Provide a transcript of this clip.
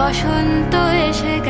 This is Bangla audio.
বসন্ত এসে গেছে